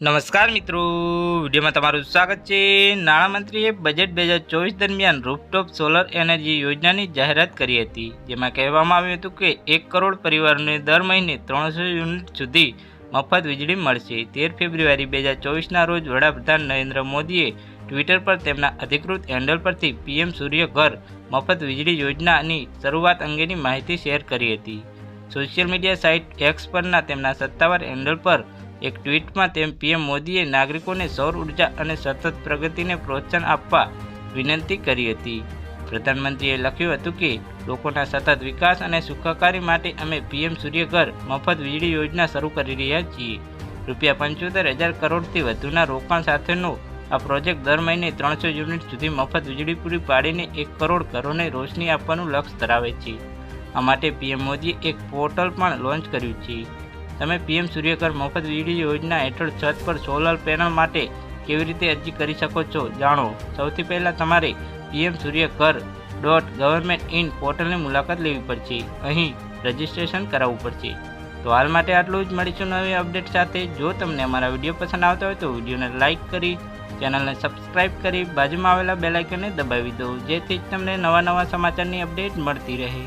નમસ્કાર મિત્રો. વિડીયોમાં તમારું સ્વાગત છે. નાણામંત્રીએ બજેટ બે હજાર ચોવીસ દરમિયાન રૂફટોપ સોલર એનર્જી યોજનાની જાહેરાત કરી હતી. જેમાં કહેવામાં આવ્યું હતું કે એક કરોડ પરિવારોને દર મહિને ત્રણસો યુનિટ સુધી મફત વીજળી મળશે. તેર ફેબ્રુઆરી બે હજાર ચોવીસના રોજ વડાપ્રધાન નરેન્દ્ર મોદીએ ટ્વિટર પર તેમના અધિકૃત હેન્ડલ પરથી પીએમ સૂર્ય ઘર મફત વીજળી યોજનાની શરૂઆત અંગેની માહિતી શેર કરી હતી. સોશિયલ મીડિયા સાઇટ એક્સ પરના તેમના સત્તાવાર હેન્ડલ પર એક ટ્વીટમાં તેમ પીએમ મોદીએ નાગરિકોને સૌર ઊર્જા અને સતત પ્રગતિને પ્રોત્સાહન આપવા વિનંતી કરી હતી. પ્રધાનમંત્રીએ લખ્યું હતું કે, લોકોના સતત વિકાસ અને સુખાકારી માટે અમે પીએમ સૂર્યઘર મફત વીજળી યોજના શરૂ કરી રહ્યા છીએ. રૂપિયા પંચોતેર હજાર કરોડથી વધુના રોકાણ સાથેનો આ પ્રોજેક્ટ દર મહિને ત્રણસો યુનિટ સુધી મફત વીજળી પૂરી પાડીને એક કરોડ ઘરોને રોશની આપવાનું લક્ષ્ય ધરાવે છે. આ માટે પીએમ મોદીએ એક પોર્ટલ પણ લોન્ચ કર્યું છે. તમે પીએમ સૂર્યઘર મફત વીજળી યોજના હેઠળ છત પર સોલર પેનલ માટે કેવી રીતે અરજી કરી શકો છો? જાણો. સૌથી પહેલાં તમારે PM Suryaghar dot government in પોર્ટલની મુલાકાત લેવી પડશે. અહીં રજિસ્ટ્રેશન કરાવવું પડશે. તો હાલ માટે આટલું જ. મળીશું નવી અપડેટ સાથે. જો તમને અમારા વીડિયો પસંદ આવતા હોય તો વિડીયોને લાઇક કરી, ચેનલને સબસ્ક્રાઇબ કરી, બાજુમાં આવેલા બેલાઇકનને દબાવી દો. જેથી જ તમને નવા નવા સમાચારની અપડેટ મળતી રહે.